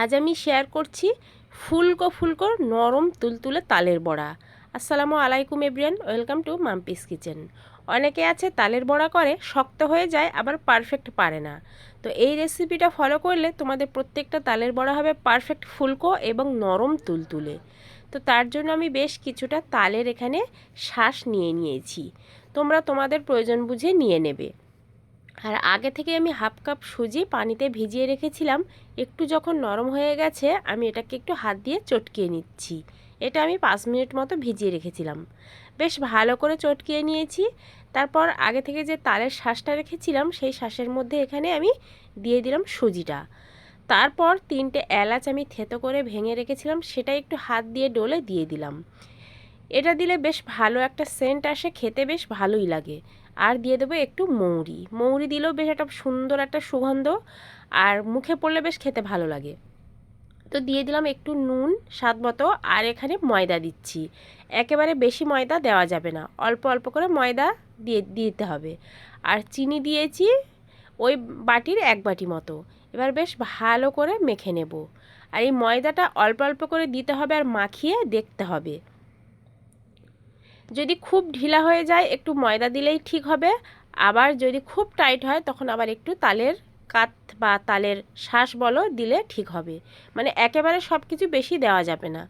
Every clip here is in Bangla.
আজ আমি শেয়ার করছি ফুলকো ফুলকো নরম তুলতুলে তালের বড়া। আসসালামু আলাইকুম everyone, welcome to Mampi's kitchen. অনেকে আছে তালের বড়া করে, শক্ত হয়ে যায়, আবার পারফেক্ট পারে না। তো এই রেসিপিটা ফলো করলে তোমাদের প্রত্যেকটা তালের বড়া হবে পারফেক্ট ফুলকো এবং নরম তুলতুলে। তো তার জন্য আমি বেশ কিছুটা তালের এখানে শ্বাস নিয়ে নিয়েছি। তোমরা তোমাদের প্রয়োজন বুঝে নিয়ে নেবে। আর আগে থেকে আমি হাফ কাপ সুজি পানিতে ভিজিয়ে রেখেছিলাম। একটু যখন নরম হয়ে গেছে, আমি এটাকে একটু হাত দিয়ে চটকিয়ে নিচ্ছি। এটা আমি পাঁচ মিনিট মতো ভিজিয়ে রেখেছিলাম। বেশ ভালো করে চটকিয়ে নিয়েছি। তারপর আগে থেকে যে তালের শ্বাসটা রেখেছিলাম, সেই শ্বাসের মধ্যে এখানে আমি দিয়ে দিলাম সুজিটা। তারপর তিনটে এলাচ আমি থেতো করে ভেঙে রেখেছিলাম, সেটা একটু হাত দিয়ে ডলে দিয়ে দিলাম। এটা দিলে বেশ ভালো একটা সেন্ট আসে, খেতে বেশ ভালোই লাগে। আর দিয়ে দেবো একটু মৌরি। মৌরি দিলেও বেশ একটা সুন্দর একটা সুগন্ধ আর মুখে পড়লে বেশ খেতে ভালো লাগে। তো দিয়ে দিলাম একটু নুন, স্বাদ মতো আর এখানে ময়দা দিচ্ছি। একেবারে বেশি ময়দা দেওয়া যাবে না। অল্প অল্প করে ময়দা দিয়ে দিতে হবে। আর চিনি দিয়েছি ওই বাটির এক বাটি মতো। এবার বেশ ভালো করে মেখে নেব। আর এই ময়দাটা অল্প অল্প করে দিতে হবে আর মাখিয়ে দেখতে হবে। যদি খুব ঢিলা হয়ে যায়, একটু ময়দা দিলেই ঠিক হবে। আবার যদি খুব টাইট হয়, তখন আবার একটু তালের কাত বা তালের শ্বাস বলো দিলে ঠিক হবে। মানে একেবারে সব কিছু বেশি দেওয়া যাবে না।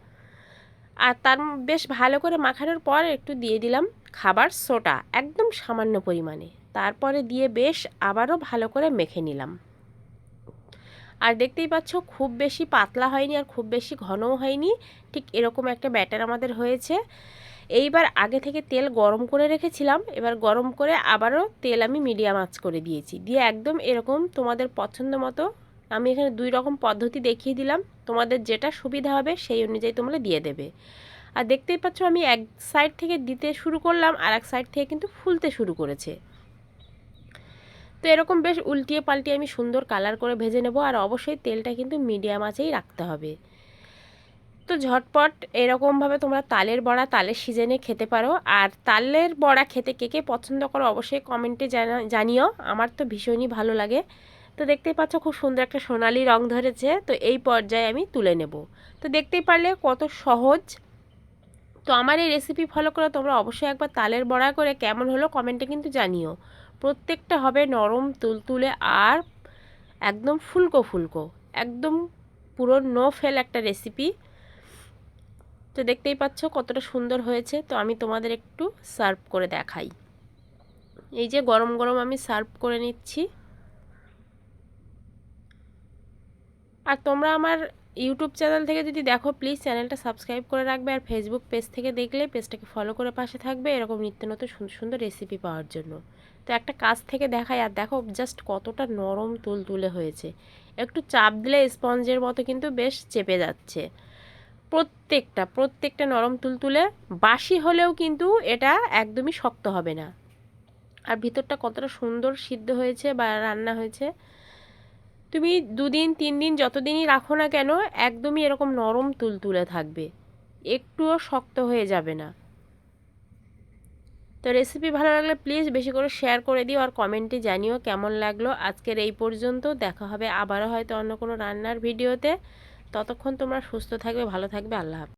আর তার বেশ ভালো করে মাখানোর পর একটু দিয়ে দিলাম খাবার সোটা একদম সামান্য পরিমাণে। তারপরে দিয়ে বেশ আবারও ভালো করে মেখে নিলাম। আর দেখতেই পাচ্ছ, খুব বেশি পাতলা হয়নি আর খুব বেশি ঘনও হয়নি। ঠিক এরকম একটা ব্যাটার আমাদের হয়েছে। এইবার আগে থেকে তেল গরম করে রেখেছিলাম, এবার গরম করে আবারও তেল আমি মিডিয়াম আঁচ করে দিয়েছি। দিয়ে একদম এরকম তোমাদের পছন্দ মতো আমি এখানে দুই রকম পদ্ধতি দেখিয়ে দিলাম, তোমাদের যেটা সুবিধা হবে সেই অনুযায়ী তোমরা দিয়ে দেবে। আর দেখতেই পাচ্ছ আমি এক সাইড থেকে দিতে শুরু করলাম, আর এক সাইড থেকে কিন্তু ফুলতে শুরু করেছে। তো এরকম বেশ উল্টিয়ে পাল্টিয়ে আমি সুন্দর কালার করে ভেজে নেব, আর অবশ্যই তেলটা কিন্তু মিডিয়াম আঁচেই রাখতে হবে। তো ঝটপট এরকমভাবে তোমরা তালের বড়া, তালের সিজনে খেতে পারো। আর তালের বড়া খেতে কে কে পছন্দ করো অবশ্যই কমেন্টে জানা, জানিও। আমার তো ভীষণই ভালো লাগে। তো দেখতেই পাচ্ছ খুব সুন্দর একটা সোনালি রং ধরেছে। তো এই পর্যায়ে আমি তুলে নেব। তো দেখতেই পারলে কত সহজ। তো আমার এই রেসিপি ফলো করে তোমরা অবশ্যই একবার তালের বড়া করে কেমন হলো কমেন্টে কিন্তু জানিও। প্রত্যেকটা হবে নরম তুলতুলে আর একদম ফুলকো ফুলকো। একদম পুরো নো ফেল একটা রেসিপি তো দেখতেই পাচ্ছ কতটা সুন্দর হয়েছে। তো আমি তোমাদের একটু সার্ভ করে দেখাই। এই যে গরম গরম আমি সার্ভ করে নিচ্ছি। আর তোমরা আমার ইউটিউব চ্যানেল থেকে যদি দেখো, প্লিজ চ্যানেলটা সাবস্ক্রাইব করে রাখবে। আর ফেসবুক পেজ থেকে দেখলে পেজটাকে ফলো করে পাশে থাকবে এরকম নিত্য নতুন সুন্দর সুন্দর রেসিপি পাওয়ার জন্য। তো একটা কাজ থেকে দেখাই, আর দেখো জাস্ট কতটা নরম তুল তুলে হয়েছে। একটু চাপ দিলে স্পঞ্জের মতো কিন্তু বেশ চেপে যাচ্ছে। প্রত্যেকটা প্রত্যেকটা নরম তুলতুলে, বাসি হলেও কিন্তু এটা একদমই শক্ত হবে না। আর ভিতরটা কতটা সুন্দর সিদ্ধ হয়েছে বা রান্না হয়েছে, তুমি দুদিন তিন দিন যতদিনই রাখো না কেন, একদমই এরকম নরম তুলতুলে থাকবে। একটুও শক্ত হয়ে যাবে না। তো রেসিপি ভালো লাগলে প্লিজ বেশি করে শেয়ার করে দিও আর কমেন্টে জানিও কেমন লাগল। আজকের এই পর্যন্ত, দেখা হবে আবারও হয়তো অন্য কোনো রান্নার ভিডিওতে ততক্ষণ তোমরা সুস্থ থাকবে ভালো থাকবে আল্লাহ হাফিজ।